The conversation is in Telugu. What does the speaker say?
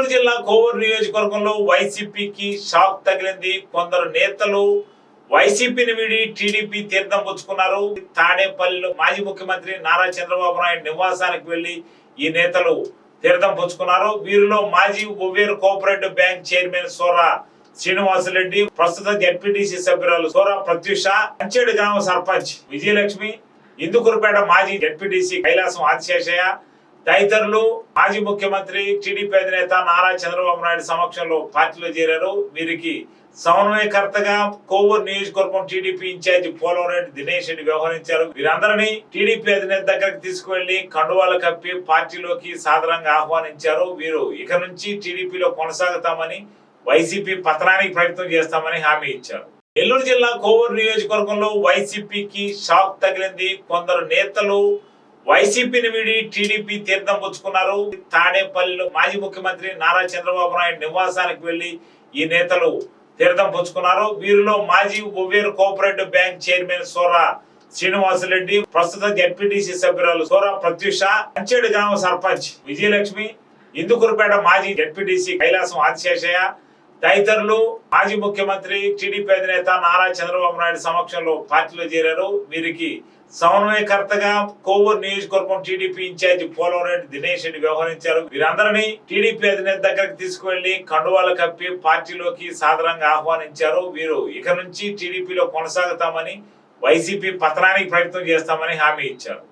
నెల్లూరు జిల్లా కోవూరు నియోజకవర్గంలో వైసీపీకి షాక్ తగిలింది కొందరు నేతలు. వైసీపీని వీడి టీడీపీ తీర్థం పుచ్చుకున్నారు. తాడేపల్లిలో మాజీ ముఖ్యమంత్రి నారా చంద్రబాబు నాయుడు నివాసానికి వెళ్ళి ఈ నేతలు తీర్థం పుచ్చుకున్నారు. వీరిలో మాజీ ఉవేరు cooperative bank chairman Sora Srinivasa Reddy ప్రస్తుత జడ్పీటీసీ సభ్యురాలు సోరా ప్రత్యూష అంచేడు గ్రామ సర్పంచ్ విజయలక్ష్మి ఇందుకురుపేట మాజీ జడ్పీటీసీ కైలాసం ఆదిశేషయ్య తదితరులు మాజీ ముఖ్యమంత్రి టీడీపీ అధినేత నారా చంద్రబాబు నాయుడు సమక్షంలో పార్టీలో చేరారు. వీరికి సమన్వయకర్తగా కోవూరు నియోజకవర్గం టీడీపీ ఇన్ఛార్జి పోలవరెడ్డి దినేష్ రెడ్డి వ్యవహరించారు. వీరందరినీ టీడీపీ అధినేత దగ్గరకు తీసుకువెళ్ళి కండువాలు కప్పి పార్టీలోకి సాధారణంగా ఆహ్వానించారు. వీరు ఇక నుంచి టీడీపీలో కొనసాగుతామని వైసీపీ పతనానికి ప్రయత్నం చేస్తామని హామీ ఇచ్చారు. నెల్లూరు జిల్లా కోవూరు నియోజకవర్గంలో వైసీపీకి షాక్ తగిలింది కొందరు నేతలు. వైసీపీని విడి టీడీపీ తీర్థం పుచ్చుకున్నారు. తాడేపల్లిలో మాజీ ముఖ్యమంత్రి నారా చంద్రబాబు నాయుడు నివాసానికి వెళ్ళి ఈ నేతలు తీర్థం పుచ్చుకున్నారు. వీరిలో మాజీ ఉవేరు cooperative bank chairman Sora Srinivasa Reddy ప్రస్తుత జడ్పీటీసీ సభ్యురాలు సోరా ప్రత్యూష అంచేడు గ్రామ సర్పంచ్ విజయలక్ష్మి ఇందుకురుపేట మాజీ జడ్పీటీసీ కైలాసం ఆదిశేషయ్య తదితరులు మాజీ ముఖ్యమంత్రి టీడీపీ అధినేత నారా చంద్రబాబు నాయుడు సమక్షంలో పార్టీలో చేరారు. వీరికి సమన్వయకర్తగా కోవూరు నియోజకవర్గం టీడీపీ ఇన్ఛార్జి పోలవరెడ్డి దినేష్ రెడ్డి వ్యవహరించారు. వీరందరినీ టీడీపీ అధినేత దగ్గరకు తీసుకువెళ్ళి కండువాలు కప్పి పార్టీలోకి సాధారణంగా ఆహ్వానించారు. వీరు ఇక నుంచి టీడీపీలో కొనసాగుతామని వైసీపీ పతనానికి ప్రయత్నం చేస్తామని హామీ ఇచ్చారు.